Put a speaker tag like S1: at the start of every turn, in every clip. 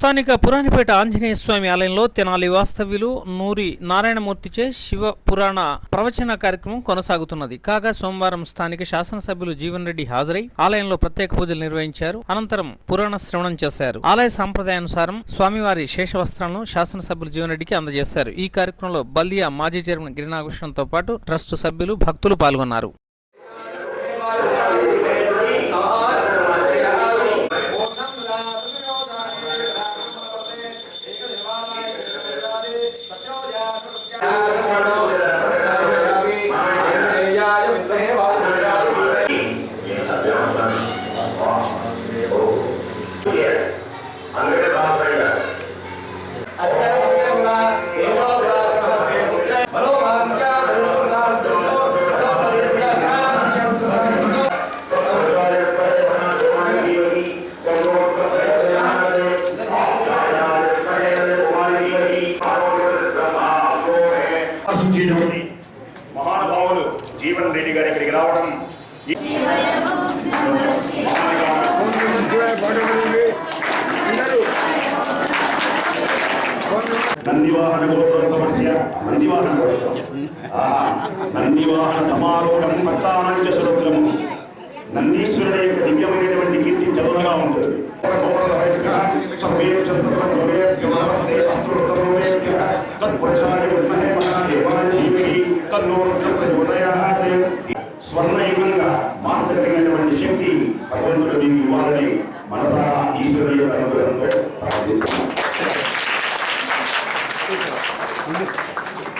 S1: స్థానిక పురాణిపేట ఆంజనేయ స్వామి ఆలయంలో తెనాలి వాస్తవ్యులు నూరి నారాయణమూర్తిచే శివ పురాణ ప్రవచన కార్యక్రమం కొనసాగుతున్నది. కాగా సోమవారం స్థానిక శాసనసభ్యులు జీవన్ రెడ్డి హాజరై ఆలయంలో ప్రత్యేక పూజలు నిర్వహించారు. అనంతరం పురాణ శ్రవణం చేశారు. ఆలయ సాంప్రదాయానుసారం స్వామివారి శేషవస్త్రాలను శాసనసభ్యులు జీవన్ రెడ్డికి అందజేశారు. ఈ కార్యక్రమంలో బల్దియా మాజీ చైర్మన్ గిరినాగృష్ణంతో పాటు ట్రస్టు సభ్యులు భక్తులు పాల్గొన్నారు.
S2: ఆశించేటువంటి మహానుభావులు జీవన్ రెడ్డి గారు ఇక్కడికి రావడం నందివాహన గోత్రోద్భవస్య నందివాహన గోత్రం ఆహా. నందివాహన సమారోహం భక్తానంచ సురుద్రము నందీశ్వరుడే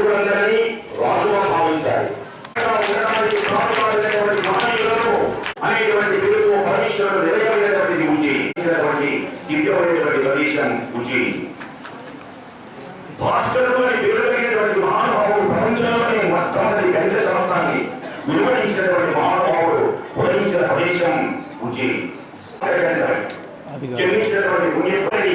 S2: నాయకులందరినీ రాజుగా భావించాలి అనేటువంటి పిలుపు పరమేశ్వరుడు నిలయమైనటువంటి ఉచి దివ్యమైనటువంటి ప్రదేశం ఉచి భాస్కరుడు అని పేరు కలిగినటువంటి మహానుభావుడు ప్రపంచంలోనే మొట్టమొదటి గణిత శాస్త్రాన్ని నిర్వహించినటువంటి మహానుభావుడు ఉదయించిన ప్రదేశం ఉచి జన్మించినటువంటి పుణ్యపడి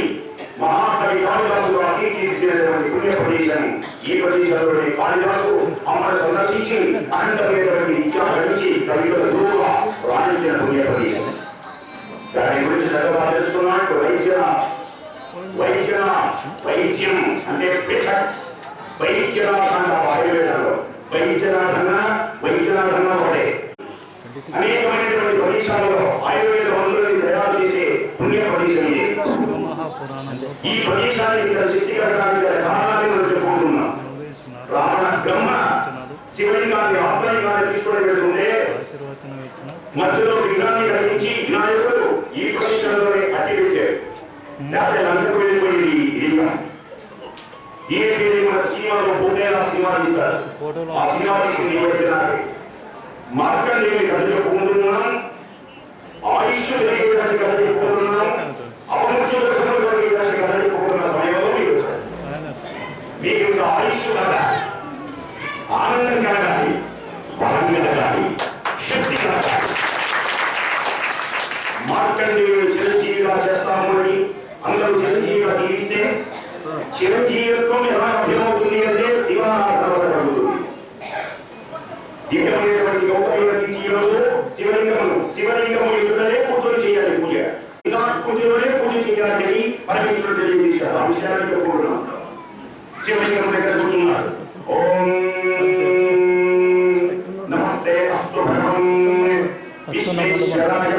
S2: మహాకవి కాళిదాసు తీర్చిదిద్దినటువంటి పుణ్య ప్రదేశం ఈ ప్రదేశంలోని కాళిదాసు అమ్మను సందర్శించి అనంతమైనటువంటి విద్య గడిచి కవితల గురువుగా రాణించిన పుణ్య ప్రదేశం దాని గురించి చక్కగా తెలుసుకున్నాడు వైద్య వైద్యన వైద్యం అంటే ఆయుర్వేదంలో. ఒకటే. అనేకమైనటువంటి ప్రదేశాలలో ఆయుర్వేద మందులని తయారు చేసే పుణ్య ప్రదేశం ఇది ఈ ప్రదేశాన్ని ఇక్కడ శక్తి కట్టడానికి గల కారణాన్ని శివలింగాన్ని ఆత్మలింగాన్ని తీసుకొని వెళ్తుంటే మధ్యలో విగ్రహాన్ని కలిగించి వినాయకుడు ఈ ప్రదేశంలోనే అట్టి పెట్టాడు లేకపోతే లంకకు వెళ్ళిపోయింది లింగం. ఏ పేరు మన సినిమాలో పూర్తయిన సినిమా ఇస్తారు. ఆ సినిమా తీసింది ఎవరైతే నాకు. మార్కండేయుని కథ చెప్పుకుంటూ చిరంజీవి చిరంజీవిగా దీవిస్తే చిరంజీవిత్వం ఎలా లభ్యమవుతుంది అంటే శివారాధన కలుగుతుంది దివ్యమైనటువంటి గౌతమైన తిథిలో శివలింగము శివలింగము ఎదుటనే కూర్చొని చేయాలి పూజ. ఇలా పూజలోనే పూజ చేయాలి అని పరమేశ్వరుడు తెలియజేశారు ఆ విషయాన్ని చెప్పుకుంటున్నాం. శివలింగం దగ్గర కూర్చున్నారు. ఓం నమస్తే అస్తు భగవం. విశ్వేశ్వరాయ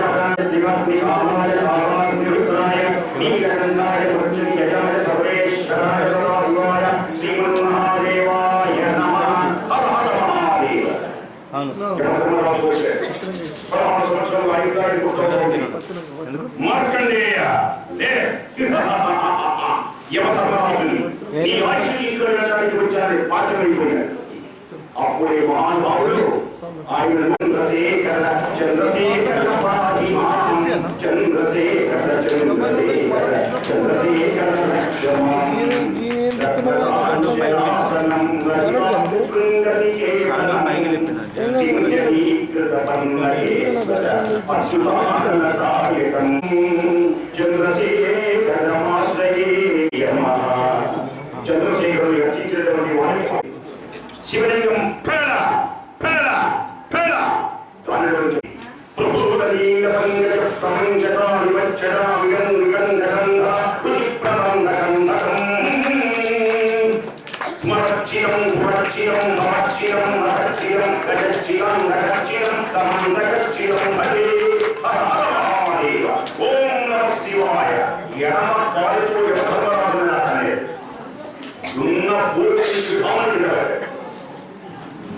S2: దివాత్మికాయ నీలకంఠాయ పదహారు సంవత్సరాలు ఐదు తారీఖు మార్కండేయ యమధర్మరాజుని నీ వయసు తీసుకుని వెళ్ళడానికి వచ్చారని పాశమైపోయారు అప్పుడే మహానుభావుడు ఆయన చంద్రశేఖర చంద్రశేఖర చంద్రశేఖర చంద్రశేఖర சிவலிங்கம் శివాయ ఎడమ కాలుతో యమధర్మరాజుని అతనే ఉన్న పూర్తి విధానం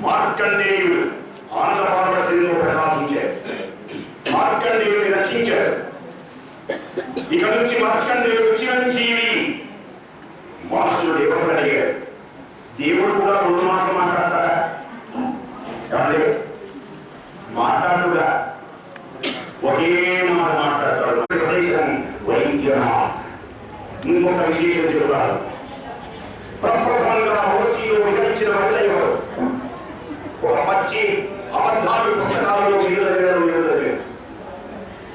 S2: మార్కండేయుడు ఆంధ్ర పారవశ్యంలో ప్రకాశించారు మార్కండేయుడిని రచించారు ఇక నుంచి మార్కండేయుడు చిరంజీవి మాస్టర్ ఎవరు అడిగారు దేవుడు కూడా రెండు మాటలు మాట్లాడతాడా ఏమండి మాట్లాడుగా ఒకే మాట మాట్లాడతాడు ప్రదేశం వైద్యనాథ్ ఇంకొక విశేషం చెబుతారు ప్రప్రథమంగా హోసీలో విహరించిన వనిత ఎవరు? ఒక పచ్చి అబద్ధాలు పుస్తకాలలో మీరు చదివారు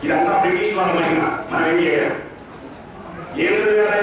S2: ఇదంతా బ్రిటిష్ వాళ్ళ మహిమ. మనం ఏం చేయాలి? ఏం చదివారా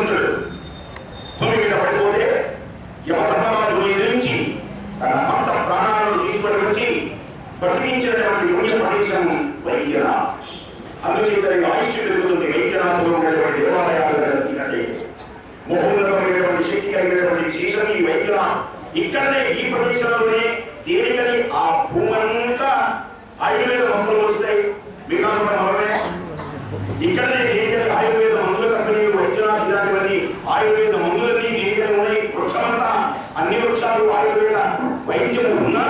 S2: సత్యవంతుడు భూమి మీద పడిపోతే యమధర్మరాజును ఎదిరించి తన భర్త ప్రాణాలను తీసుకొని వచ్చి బ్రతికించినటువంటి పుణ్య ప్రదేశం వైద్యనాథ్. అందుచేత ఈ ఆయుష్ పెరుగుతుంది. వైద్యనాథులు ఉన్నటువంటి దేవాలయాలు మోహన్లమైనటువంటి శక్తి కలిగినటువంటి విశేషం ఈ వైద్యనాథ్. ఇక్కడనే ఈ ప్రదేశంలోనే తేలికని ఆ భూమంతా ఆయుర్వేద మంత్రులు వస్తాయి. వికాసం ఇక్కడనే వైద్యము ఉన్నా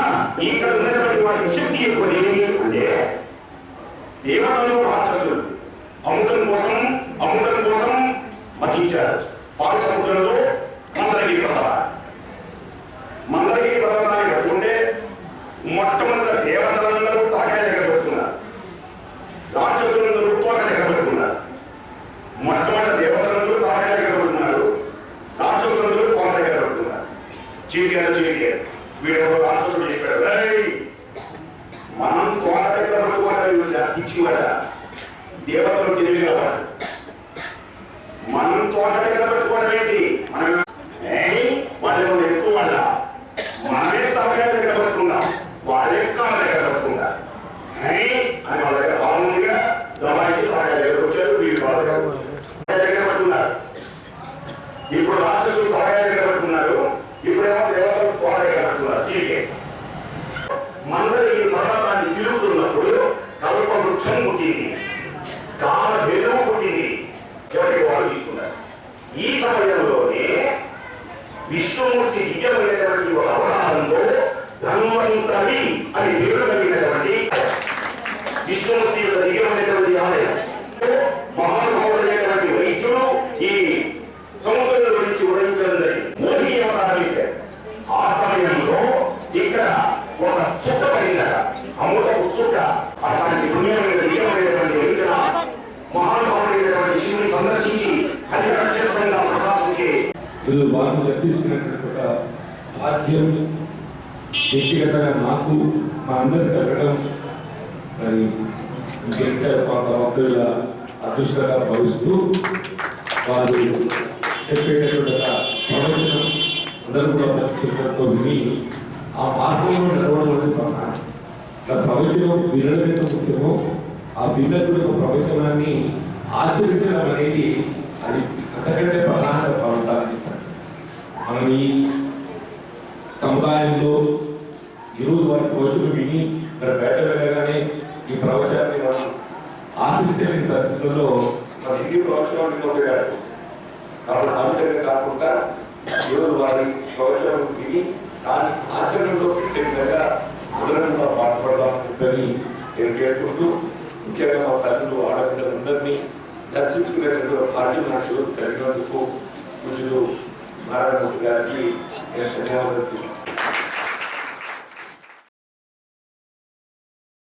S2: ఇక్కడ ఉన్నటువంటి వాటి శక్తి ఎక్కువ దేనికి అంటే దేవతలు రాక్షసులు. అమృతం కోసం అమృతం కోసం మతించారు. పాల సముద్రంలో మందరగిరి ప్రభ మందరగిరి
S3: ప్రభ భాగ్యం వ్యక్తిగతంగా నాకు మా అందరు కలగడం మరి ఇంకెంత కొంత భక్తుల అదృష్టంగా భావిస్తూ వారు చెప్పేటటువంటి ప్రవచనం అందరూ కూడా చెప్పడంతో విని ఆ మార్గంలో నడవడం అనేది ప్రధానం ఇలా ప్రవచనం వినడం ఎంత ముఖ్యమో ఆ విన్నటువంటి ఒక ప్రవచనాన్ని ఆచరించడం అనేది అది అంతకంటే ప్రధానంగా భావించాలని మనం ఈ ప్రవచనం విని ఇక్కడ బయట వెళ్ళగానే ఈ ప్రవచనాన్ని మనం ఆశించలేని పరిస్థితుల్లో మన ఎన్ని ప్రవచనాలు నిలబెట్టాడు కాబట్టి ఆ కాకుండా ఈరోజు వారి ప్రవచనం విని దాని ఆచరణలో పెట్టే విధంగా అందరంగా పాటుపడదామని చెప్పని నేను కేటుకుంటూ ముఖ్యంగా మా తల్లులు ఆడపిల్లలందరినీ దర్శించుకునేటువంటి భాగ్యం నాకు కలిగినందుకు పూజలు నారాయణమూర్తి గారికి నేను ధన్యవాదాలు